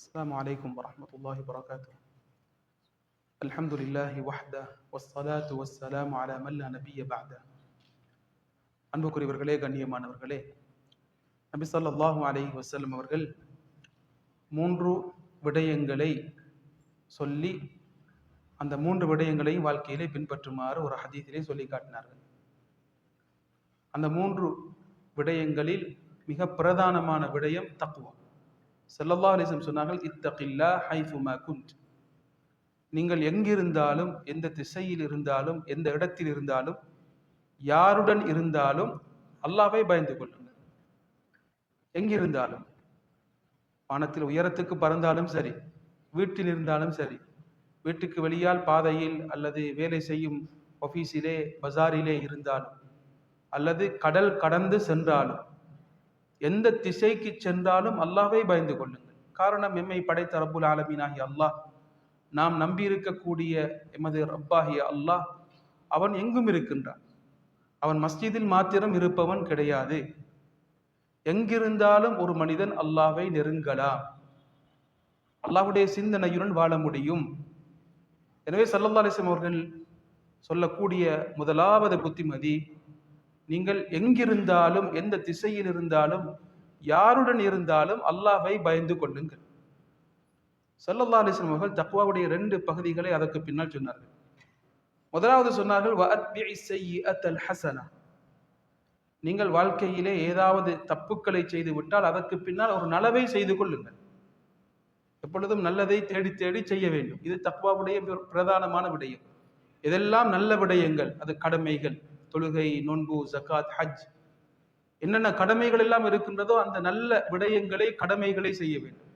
السلام عليكم ورحمة الله وبركاته الحمد لله وحده والصلاة والسلام على من لا نبي بعده அன்புக்குரியவர்களே கண்ணியமானவர்களே நபி ஸல்லல்லாஹு அலைஹி வஸல்லம் அவர்கள் மூன்று விடயங்களை சொல்லி அந்த மூன்று விடயங்களையும் வாழ்க்கையிலே பின்பற்றுமாறு ஒரு ஹதீஸிலே சொல்லி காட்டினார்கள் அந்த மூன்று விடயங்களில் மிக பிரதானமான விடயம் தக்குவா செல்லல்லா அலிசம் சொன்னார்கள் இத்தகில்லா ஹைஃபுமா குண்ட் நீங்கள் எங்கிருந்தாலும் எந்த திசையில் இருந்தாலும் எந்த இடத்தில் இருந்தாலும் யாருடன் இருந்தாலும் அல்லாவை பயந்து கொள்ளுங்கள். எங்கிருந்தாலும் வானத்தில் உயரத்துக்கு பறந்தாலும் சரி வீட்டில் இருந்தாலும் சரி வீட்டுக்கு வெளியால் பாதையில் அல்லது வேலை செய்யும் ஆஃபீஸிலே பஜாரிலே இருந்தாலும் அல்லது கடல் கடந்து சென்றாலும் எந்த திசைக்கு சென்றாலும் அல்லாஹ்வை பயந்து கொள்ளுங்கள். காரணம் எம்மை படைத்த ரப்புல் ஆலமீனாகி அல்லாஹ். நாம் நம்பியிருக்கக்கூடிய எமது ரப்பாகிய அல்லாஹ் அவன் எங்கும் இருக்கின்றான். அவன் மஸ்ஜிதில் மாத்திரம் இருப்பவன் கிடையாது. எங்கிருந்தாலும் ஒரு மனிதன் அல்லாவை நெருங்கலாம். அல்லாஹ்வுடைய சிந்தனையுடன் வாழ முடியும். எனவே சல்லல்லா அலிஸ்லாம் அவர்கள் சொல்லக்கூடிய முதலாவது புத்திமதி நீங்கள் எங்கிருந்தாலும் எந்த திசையில் இருந்தாலும் யாருடன் இருந்தாலும் அல்லாஹை பயந்து கொள்ளுங்கள். சல்லல்லா அலிஸ்லாம் அவர்கள் தக்குவாவுடைய ரெண்டு பகுதிகளை அதற்கு பின்னால் சொன்னார்கள். முதலாவது சொன்னார்கள் ஹசனா நீங்கள் வாழ்க்கையிலே ஏதாவது தப்புக்களை செய்து விட்டால் அதற்கு பின்னால் ஒரு நலவை செய்து கொள்ளுங்கள். எப்பொழுதும் நல்லதை தேடி தேடி செய்ய வேண்டும். இது தக்குவாவுடைய பிர- பிரதானமான விடயம். இதெல்லாம் நல்ல விடயங்கள்? அது கடமைகள். தொழுகை நோன்பு ஜக்காத் ஹஜ். என்னென்ன கடமைகள் எல்லாம் இருக்கின்றதோ அந்த நல்ல விடயங்களை கடமைகளை செய்ய வேண்டும்.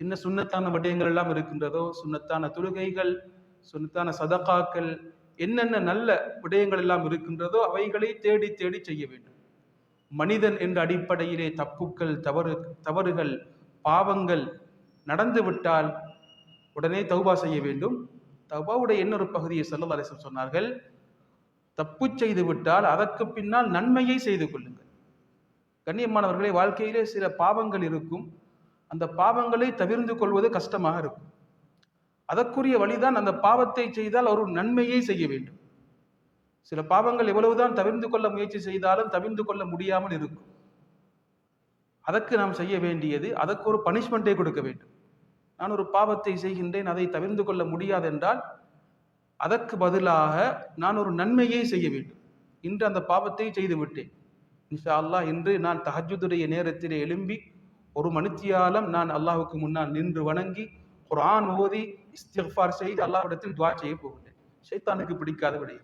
என்ன சுன்னத்தான விடயங்கள் எல்லாம் இருக்கின்றதோ சுண்ணத்தான தொழுகைகள் சுன்னத்தான சதகாக்கள் என்னென்ன நல்ல விடயங்கள் எல்லாம் இருக்கின்றதோ அவைகளை தேடி தேடி செய்ய வேண்டும். மனிதன் என்ற அடிப்படையிலே தப்புக்கள் தவறு தவறுகள் பாவங்கள் நடந்து விட்டால் உடனே தௌபா செய்ய வேண்டும். தௌபாவுடைய இன்னொரு பகுதியை செல்ல அரசு சொன்னார்கள் தப்பு செய்து விட்டால் அதற்கு பின்னால் நன்மையை செய்து கொள்ளுங்கள். கண்ணியமானவர்களே வாழ்க்கையிலே சில பாவங்கள் இருக்கும். அந்த பாவங்களை தவிர்ந்து கொள்வது கஷ்டமாக இருக்கும். அதற்குரிய வழிதான் அந்த பாவத்தை செய்தால் ஒரு நன்மையை செய்ய வேண்டும். சில பாவங்கள் எவ்வளவுதான் தவிர்ந்து கொள்ள முயற்சி செய்தாலும் தவிர்ந்து கொள்ள முடியாமல் இருக்கும். அதற்கு நாம் செய்ய வேண்டியது அதற்கு ஒரு பனிஷ்மெண்ட்டை கொடுக்க வேண்டும். நான் ஒரு பாவத்தை செய்கின்றேன் அதை தவிர்ந்து கொள்ள முடியாதென்றால் அதற்கு பதிலாக நான் ஒரு நன்மையை செய்ய வேண்டும். இன்று அந்த பாவத்தை செய்து விட்டேன். இன்ஷா அல்லாஹ் இன்று நான் தஹஜுதுடைய நேரத்திலே எழும்பி ஒரு மணித்தியாலம் நான் அல்லாஹுக்கு முன்னால் நின்று வணங்கி குர்ஆன் ஓதி இஸ்திஃபார் செய்து அல்லாஹ்விடத்தில் துவா செய்ய போகின்றேன். ஷைத்தானுக்கு பிடிக்காத விடை.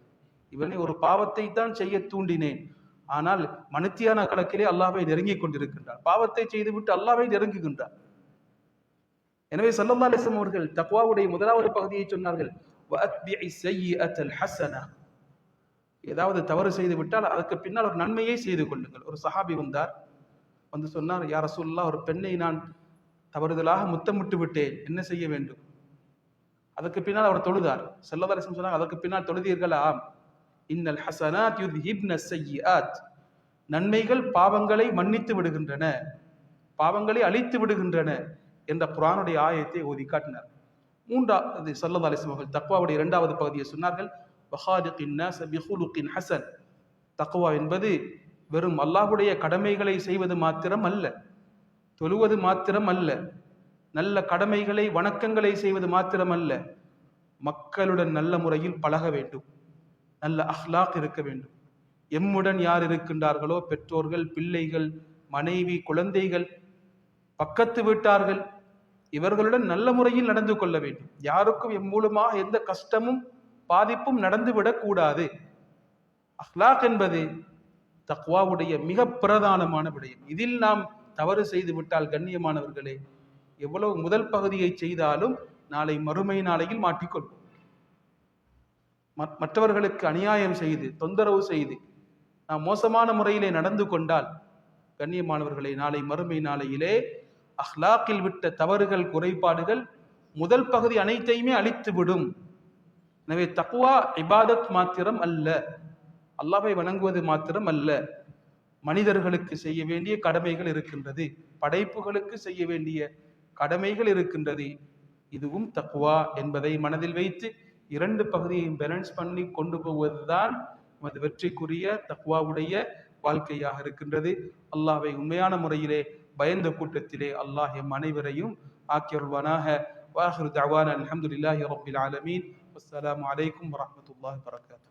இவனை ஒரு பாவத்தை தான் செய்ய தூண்டினேன். ஆனால் மனுத்தியான கணக்கிலே அல்லாவை நெருங்கிக் கொண்டிருக்கின்றான். பாவத்தை செய்துவிட்டு அல்லாவை நெருங்குகின்றான். எனவே சல்லல்லாஹு அலைஹி அவர்கள் தக்வாவுடைய முதலாவது பகுதியை சொன்னார்கள். வஅத்பிஇ ஸய்யிஅத்தல் ஹஸனா ஏதாவது தவறு செய்து விட்டால் அதற்கு பின்னால் ஒரு நன்மையை செய்து கொள்ளுங்கள். ஒரு சஹாபி வந்தார். வந்து சொன்னார் யார் சொல்லா ஒரு பெண்ணை நான் தவறுதலாக முத்தமிட்டு விட்டேன். என்ன செய்ய வேண்டும்? அதற்கு பின்னால் அவர் தொழுதார். செல்லதரசன் சொன்னாங்க அதற்கு பின்னால் தொழுதீர்களா இன்னல் ஹசனாத் யுத் ஹிப்ன செய்யாத் நன்மைகள் பாவங்களை மன்னித்து விடுகின்றன பாவங்களை அழித்து விடுகின்றன என்ற குர்ஆனுடைய ஆயத்தை ஓதி காட்டினார். மூன்றாவது சல்லத் அலைஹி அவர்கள் தக்வாவுடைய இரண்டாவது பகுதியை சொன்னார்கள். வஹாலிகின் நாஸ பிஹுலுகின் ஹஸன் என்பது வெறும் அல்லாஹுடைய கடமைகளை செய்வது மாத்திரம் அல்ல தொழுவது மாத்திரம் அல்ல நல்ல கடமைகளை வணக்கங்களை செய்வது மாத்திரம் அல்ல மக்களுடன் நல்ல முறையில் பழக வேண்டும் நல்ல அஹ்லாக் இருக்க வேண்டும். எம்முடன் யார் இருக்கின்றார்களோ பெற்றோர்கள் பிள்ளைகள் மனைவி குழந்தைகள் பக்கத்து வீட்டார்கள் இவர்களுடன் நல்ல முறையில் நடந்து கொள்ள வேண்டும். யாருக்கும் எம்மூலமாக எந்த கஷ்டமும் பாதிப்பும் நடந்துவிடக் கூடாது. அஹ்லாக் என்பது தக்வாவுடைய மிக பிரதானமான விடயம். இதில் நாம் தவறு செய்து விட்டால் கண்ணியமானவர்களே எவ்வளவு முதல் பகுதியை செய்தாலும் நாளை மறுமை நாளையில் மாட்டிக்கொள்வோம். மற்றவர்களுக்கு அநியாயம் செய்து தொந்தரவு செய்து நாம் மோசமான முறையிலே நடந்து கொண்டால் கண்ணியமானவர்களை நாளை மறுமை நாளையிலே அஹ்லாக்கில் விட்ட தவறுகள் குறைபாடுகள் முதல் பகுதி அனைத்தையுமே அழித்து விடும் எனவே தக்குவா இபாதத் மாத்திரம் அல்ல. அல்லாவை வணங்குவது மாத்திரம் அல்ல. மனிதர்களுக்கு செய்ய வேண்டிய கடமைகள் இருக்கின்றது. படைப்புகளுக்கு செய்ய வேண்டிய கடமைகள் இருக்கின்றது. இதுவும் தக்குவா என்பதை மனதில் வைத்து இரண்டு பகுதியையும் பேலன்ஸ் பண்ணி கொண்டு போவதுதான் நமது வெற்றிக்குரிய தக்குவாவுடைய வாழ்க்கையாக இருக்கின்றது. அல்லாவை உண்மையான முறையிலே பயந்த கூட்டத்திலே அல்லாஹ் எம் அனைவரையும் ஆக்கியருள்வானாக வாஹிரு தவான அல்ஹம்துலில்லாஹி ரப்பில் ஆலமீன் அஸ்ஸலாமு அலைக்கும் வரஹ்மத்துல்லாஹி வரகாத்துஹு